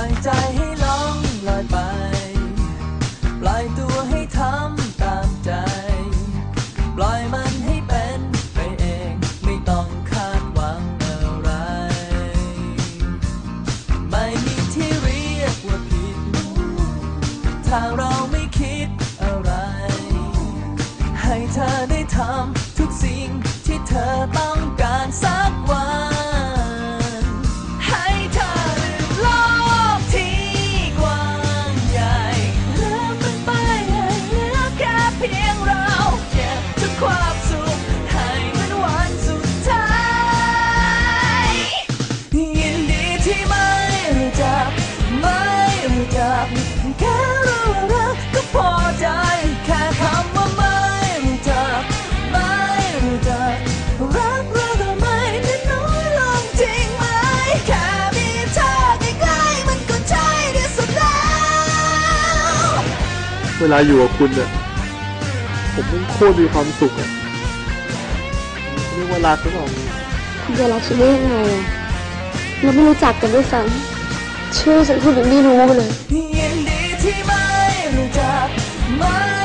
ล่อยใจให้ล่องลอยไป ปล่อยตัวให้ทำตามใจ ปล่อยมันให้เป็นไปเอง ไม่ต้องคาดหวังอะไร ไม่มีที่เรียกว่าผิดถ้าเรา แค่รู้รักก็พอใจ แค่คำว่าไม่รู้จักไม่รู้จักรักเราก็ไม่ได้น้อยลงจริงไหม แค่มีเธอใกล้ๆมันก็ใช่ที่สุดแล้ว เวลาอยู่กับคุณเนี่ยผมไม่โคตรมีความสุขอะเรียกว่ารักหรือเปล่าคุณจะรักฉันได้ยังไงอะเราไม่รู้จักกันด้วยซ้ำชื่อฉันคุณยังไม่รู้เลยยินดี ที่ไม่รู้จักมัน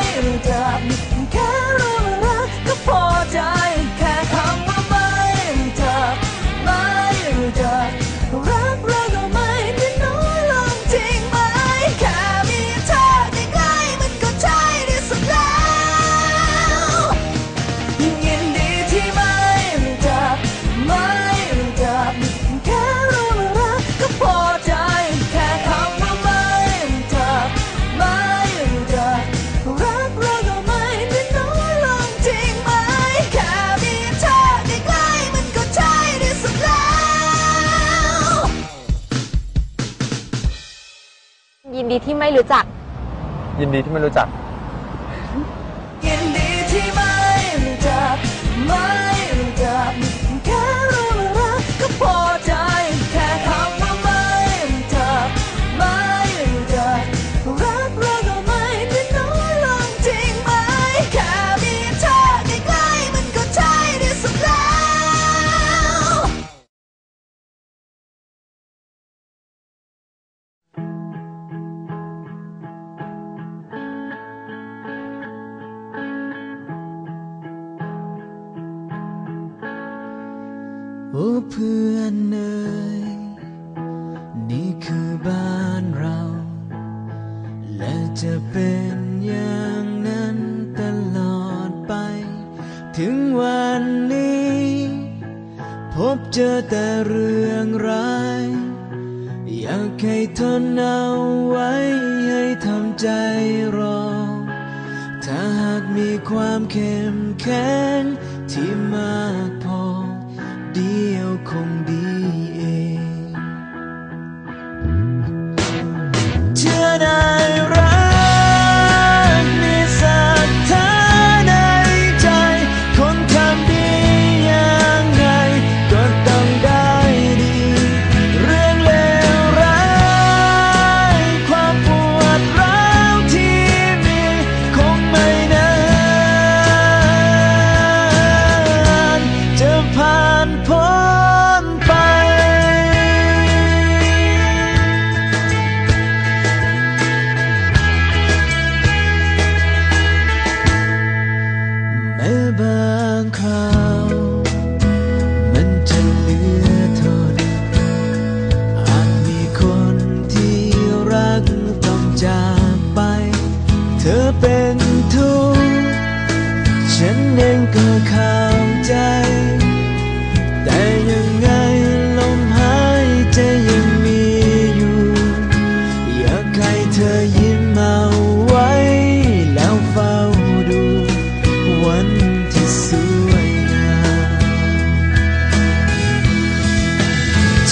ไม่รู้จัก ยินดีที่ไม่รู้จัก โอ้เพื่อนเอ๋ยนี่คือบ้านเรา และจะเป็นอย่างนั้นตลอดไป ถึงวันนี้ พบเจอแต่เรื่องร้าย อยากให้ทนเอาไว้ให้ทำใจรอ ถ้าหากมีความเข้มแข็งที่มา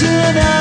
ชื่อได้